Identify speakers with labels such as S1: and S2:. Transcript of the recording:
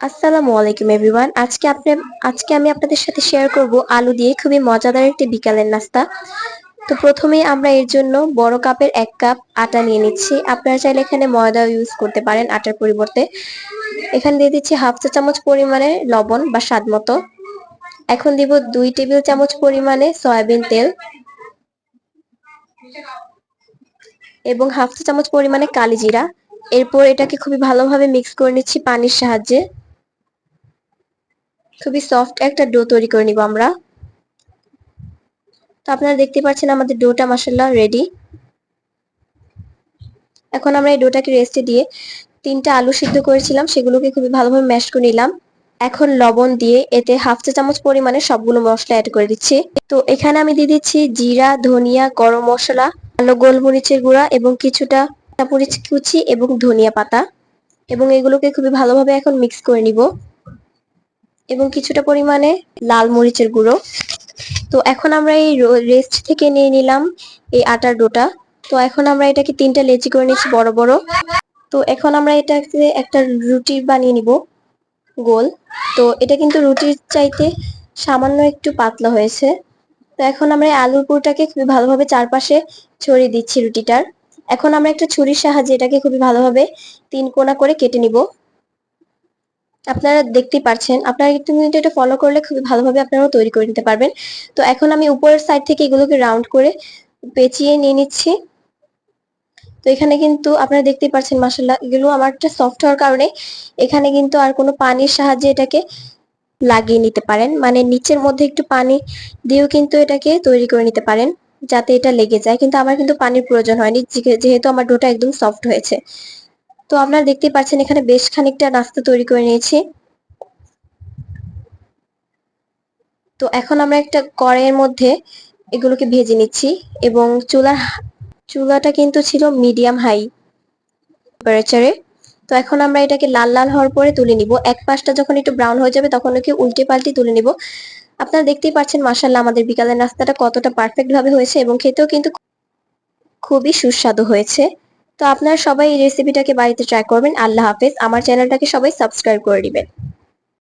S1: আসসালামু আলাইকুম এভরিওয়ান আজকে আপনি আজকে আমি আপনাদের সাথে শেয়ার করব আলু দিয়ে খুবই মজাদার একটি বিকালের নাস্তা। তো প্রথমেই আমরা এর জন্য বড় কাপের এক কাপ আটা নিয়ে নিচ্ছি। আপনারা চাইলে এখানে ময়দা ইউজ করতে পারেন আটার পরিবর্তে। এখানে দিয়ে দিচ্ছি হাফ চা চামচ পরিমাণে লবণ বা স্বাদ মতো। এখন দিব দুই টেবিল চামচ পরিমাণে সয়াবিন তেল। এবং হাফ চা চামচ পরিমাণে কালি জিরা। এরপর এটাকে খুবই ভালোভাবে মিক্স করে নিচ্ছি পানির সাহায্যে। খুবই সফট একটা ডো তৈরি করে নিব আমরা। তো আপনারা দেখতে পাচ্ছেন আমাদের ডোটা মাসাল্লাহ রেডি এখন আমরা এই ডোটাকে রেস্টে দিয়ে তিনটা আলু সিদ্ধ করেছিলাম, সেগুলোকে খুবই ভালোভাবে ম্যাশ করে নিলাম। এখন লবণ দিয়ে এতে হাফ চা চামচ পরিমাণে সবগুলো মশলা অ্যাড করে দিচ্ছি। তো এখানে আমি দিয়ে দিচ্ছি জিরা, ধনিয়া, গরম মশলা আলো গোলমরিচের গুঁড়া এবং কিছুটা কুচি এবং ধনিয়া পাতা। এবং এগুলোকে খুবই ভালোভাবে এখন মিক্স করে নিব। এবং কিছুটা পরিমাণে লাল মরিচের গুঁড়ো। তো এখন আমরা এই রেস্ট থেকে নিয়ে নিলাম এই আটার ডোটা। তো এখন আমরা এটাকে তিনটা লেচি করে নিচ্ছি বড় বড়। তো এখন আমরা এটাকে একটা রুটি বানিয়ে নিব গোল। তো এটা কিন্তু রুটির চাইতে সামান্য একটু পাতলা হয়েছে। তো এখন আমরা আলুর পুরটাকে খুবই ভালোভাবে চারপাশে ছড়িয়ে দিচ্ছি রুটিটার। এখন আমরা একটা ছুরির সাহায্যে এটাকে খুবই ভালোভাবে তিন কোনা করে কেটে নিব। আপনারা দেখতেই পাচ্ছেন আপনারা কিন্তু এটা ফলো করলে খুবই ভালোভাবে আপনারাও তৈরি করে নিতে পারবেন। তো এখন আমি উপরের সাইড থেকে এগুলোকে রাউন্ড করে পেঁচিয়ে নিয়ে নিচ্ছি। তো এখানে কিন্তু আপনারা দেখতেই পাচ্ছেন মাসাল্লাহ এগুলো আমার একটা সফট হওয়ার কারণে এখানে কিন্তু আর কোনো পানির সাহায্যে এটাকে লাগিয়ে নিতে পারেন। মানে নিচের মধ্যে একটু পানি দিয়েও কিন্তু এটাকে তৈরি করে নিতে পারেন, যাতে এটা লেগে যায়। কিন্তু আমার কিন্তু পানির প্রয়োজন হয়নি যেহেতু আমার ডোটা একদম সফট হয়েছে। তো আপনারা দেখতেই পাচ্ছেন, এখানে বেশ খানিকটা নাস্তা তৈরি করে নিয়েছি। তো এখন আমরা একটা কড়াইয়ের মধ্যে এগুলোকে ভেজে নিচ্ছি এবং চুলার চুলাটা কিন্তু ছিল মিডিয়াম হাই টেম্পারেচারে তো এখন আমরা এটাকে লাল লাল হওয়ার পরে তুলে নিব। এক পাশটা যখন একটু ব্রাউন হয়ে যাবে, তখন ওকে উল্টে পাল্টে তুলে নিব। আপনারা দেখতেই পাচ্ছেন মাসাল্লাহ আমাদের বিকালের নাস্তাটা কতটা পারফেক্ট ভাবে হয়েছে এবং খেতেও কিন্তু খুবই সুস্বাদু হয়েছে। তো আপনারা সবাই এই রেসিপিটাকে বাড়িতে ট্রাই করবেন। আল্লাহ হাফেজ। আমার চ্যানেলটাকে সবাই সাবস্ক্রাইব করে দিবেন।